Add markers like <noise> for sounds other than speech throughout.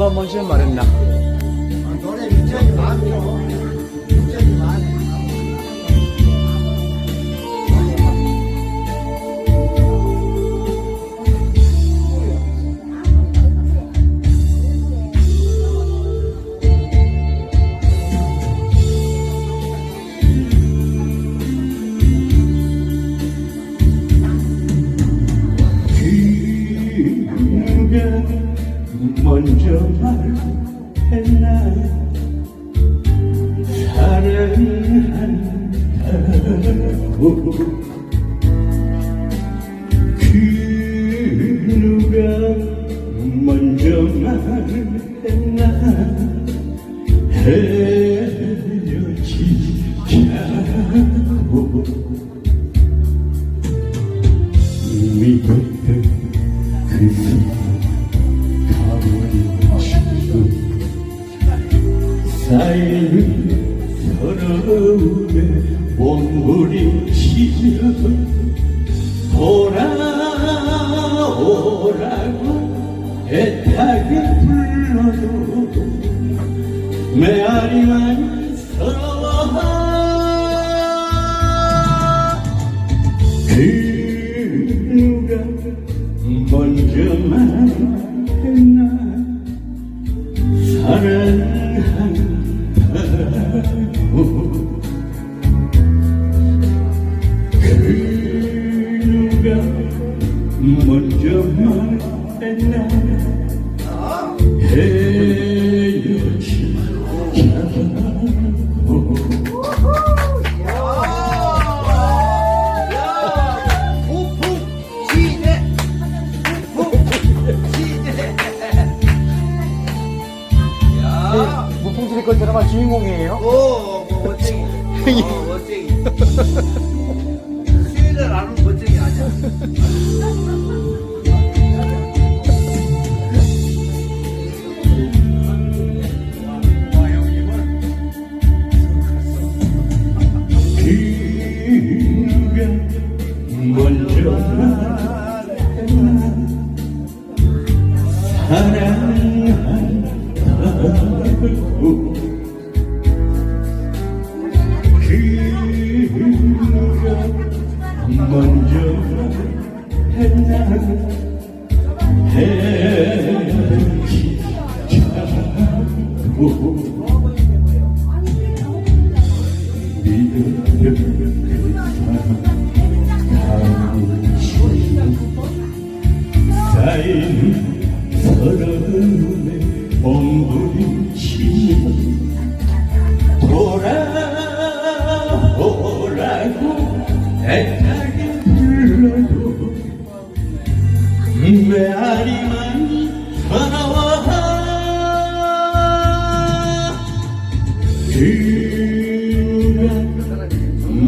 누가 먼저 말했나? 노래 미천이 많죠. 먼저 말했나 사랑한다고 그 누가 먼저 말했나? 헤어지자고. 믿었던 그 쌓이는 서러움에 몸부림치며 돌아오라고 애타게 불러도 메아리만 서러워 그 누가 먼저 말했나 먼저 말했나 거 드라마 주인공이에요? 오, 뭐 멋쟁이. 어, 멋쟁이. <laughs> 시대를 아는 멋쟁이 아니야. 사랑한다고 그가 먼저 말했나 헤어지자고 믿었던 그사 몸부림치며 돌아오라고 애타게 불러도 메아리만 서러워 그가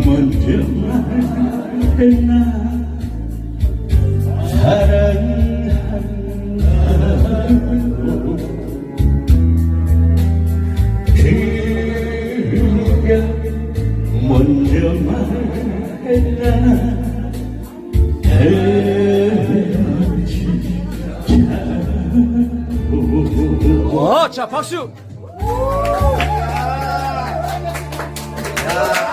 먼저 말했나 사랑 어, 자 박수. 야. 야.